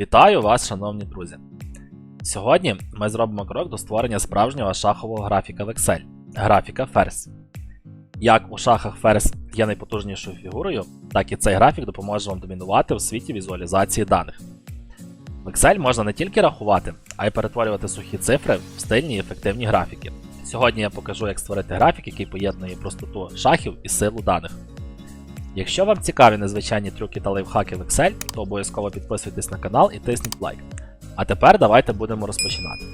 Вітаю вас, шановні друзі! Сьогодні ми зробимо крок до створення справжнього шахового графіка в Excel графіка ферзь. Як у шахах ферзь є найпотужнішою фігурою, так і цей графік допоможе вам домінувати у світі візуалізації даних. В Excel можна не тільки рахувати, а й перетворювати сухі цифри в стильні і ефективні графіки. Сьогодні я покажу, як створити графік, який поєднує простоту шахів і силу даних. Якщо вам цікаві незвичайні трюки та лайфхаки в Excel, то обов'язково підписуйтесь на канал і тисніть лайк. А тепер давайте будемо розпочинати.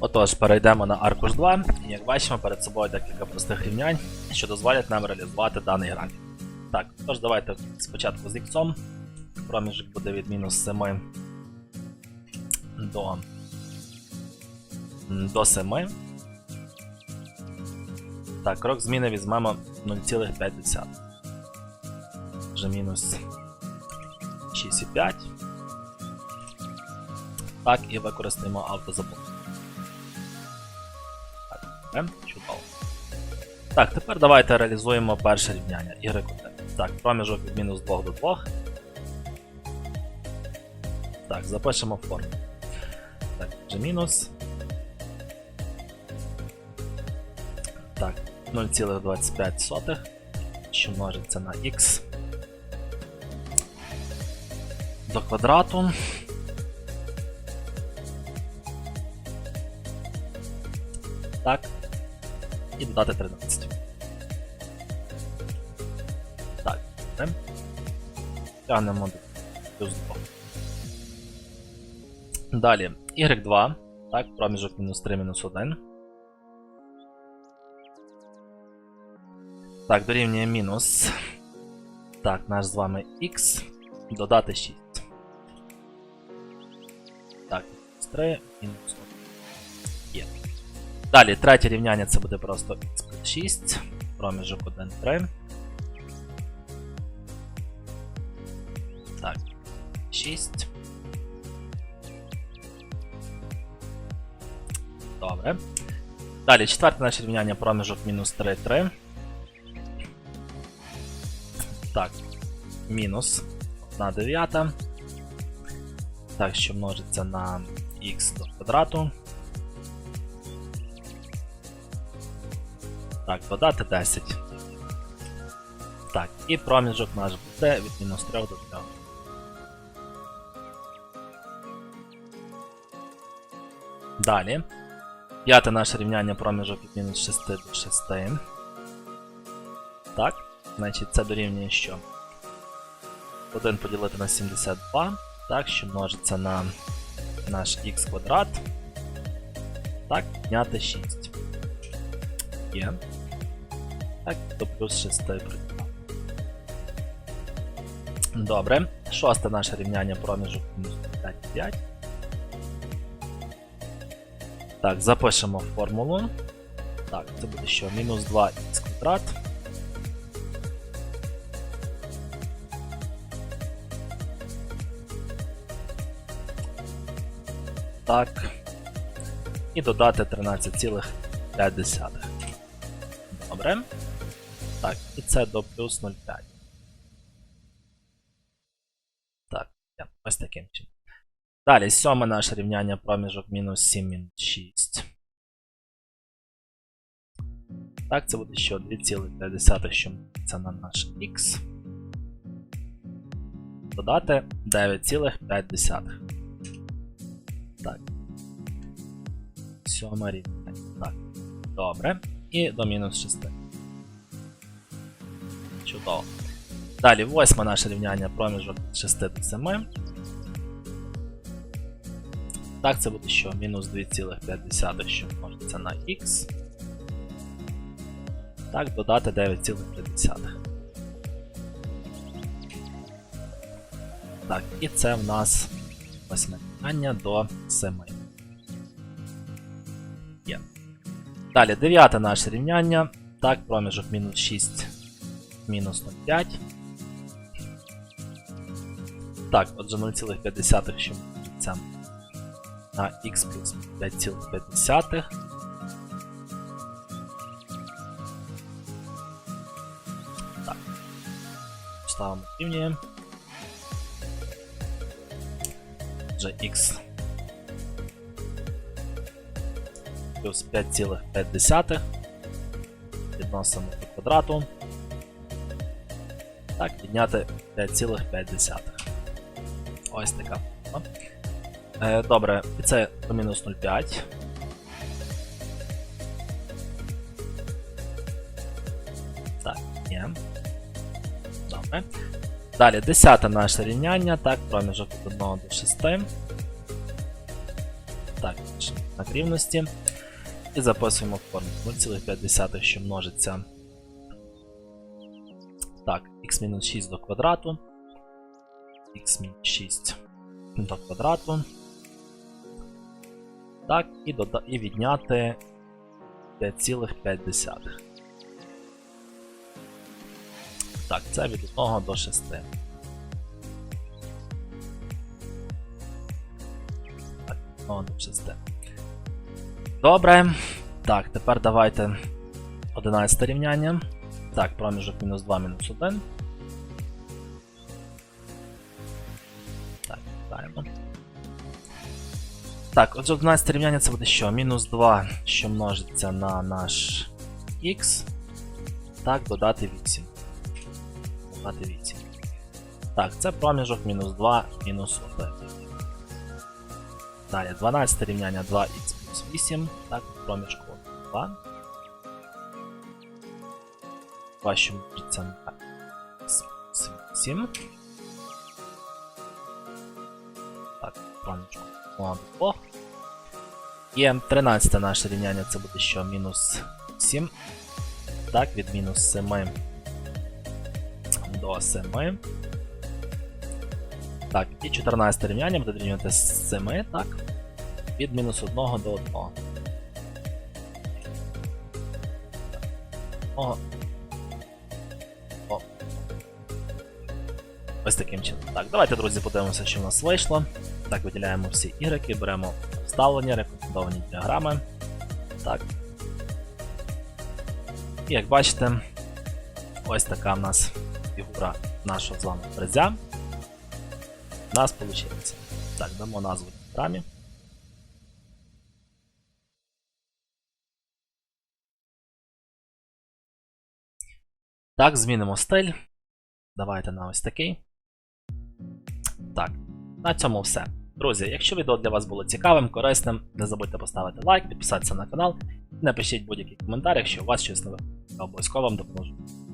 Отож, перейдемо на аркуш 2, і як бачимо, перед собою декілька простих рівнянь, що дозволять нам реалізувати даний графік. Так, тож давайте спочатку з іксом. Проміжок буде від мінус 7 до, до 7. Так, крок зміни візьмемо 0,5 вже мінус 6,5. Так, і використаємо автозапуск. Так, чудово. Так, тепер давайте реалізуємо перше рівняння y. Так, проміжок від мінус 2 до 2. Так, запишемо форму. Так, вже мінус. Так, 0,25, що множиться на х. Квадрату. Так. І додати 13. Так. Тягнемо плюс 2. Далі y2. Так, проміжок мінус 3 мінус 1. Так, дорівнює мінус. Так, наш з вами x. Додати 6. Так, мінус 3, мінус 1. Є. Далі, третє рівняння це буде просто x плюс 6, проміжок 1, 3. Так, 6. Добре. Далі, четверте наше рівняння проміжок мінус 3, 3. Так, мінус 1 дев'ята. Так, що множиться на х до квадрату. Так, додати 10. Так, і проміжок наш буде від мінус 3 до 3. Далі. П'яте наше рівняння проміжок від мінус 6 до 6. Так, значить це дорівнює що? 1 поділити на 72. Так, що множиться на наш х квадрат. Так, підняти 6. Є. Так, до плюс 6 прикладу. Добре. Шосте наше рівняння проміжок мінус 5, 5. Так, запишемо формулу. Так, це буде що? Мінус 2х квадрат. Так. І додати 13,5. Добре. Так, і це до плюс 0,5. Так, ось таким чином. Далі, сьоме наше рівняння проміжок мінус 7 мінус 6. Так, це буде що 2,5, що це на наш х. Додати 9,5. Так. Сьома рівня. Так. Добре. І до мінус 6. Чудово. Далі, восьме наше рівняння проміжок 6 до 7. Так, це буде що? Мінус 2,5, що множиться на х. Так, додати 9,5. Так, і це в нас восьме рівняння до 7. Є. Далі, дев'яте наше рівняння. Так, проміжок мінус 6, мінус 0,5. Так, отже 0,5, що це на х плюс 5,5. Так. Ставимо рівнюємо. Отже, x плюс 5,5 відносимо до квадрату. Так, підняти 5,5. Ось така. Е, добре, і це до мінус 0,5. Так, ні. Добре. Далі, десяте наше рівняння, так, проміжок від 1 до 6. Так, на рівності. І записуємо форму 0,5, що множиться. Так, x-6 до квадрату. x-6 до квадрату. Так, і, дода- і відняти 5,5. Так, це від 1 до 6. Так, від 1 до 6. Добре. Так, тепер давайте 11 рівняння. Так, проміжок мінус 2, мінус 1. Так, вітаємо. Так, отже, 11 рівняння це буде що? Мінус 2, що множиться на наш х. Так, додати 8. Додати 8. Так, це проміжок мінус 2, мінус 1. Далі, 12 рівняння 2х плюс 8. Так, проміжку 2. 2, що множиться на х плюс 8. Так, проміжку 1 до 2. Є 13 наше рівняння, це буде що? Мінус 7. Так, від мінус 7 до 7. Так, і 14 рівняння буде дорівнювати з 7, так? Від мінус 1 до 1. О. О. Ось таким чином. Так, давайте, друзі, подивимося, що в нас вийшло. Так, виділяємо всі ігреки, беремо вставлення, рекомендовані діаграми. Так. І як бачите, ось така в нас фігура нашого з вами фрезя. У нас вийшло. Так, дамо назву діаграмі. Так, змінимо стиль. Давайте на ось такий. Так, на цьому все. Друзі, якщо відео для вас було цікавим, корисним, не забудьте поставити лайк, підписатися на канал напишіть будь-який коментар, якщо у вас щось нове. Обов'язково вам допоможу.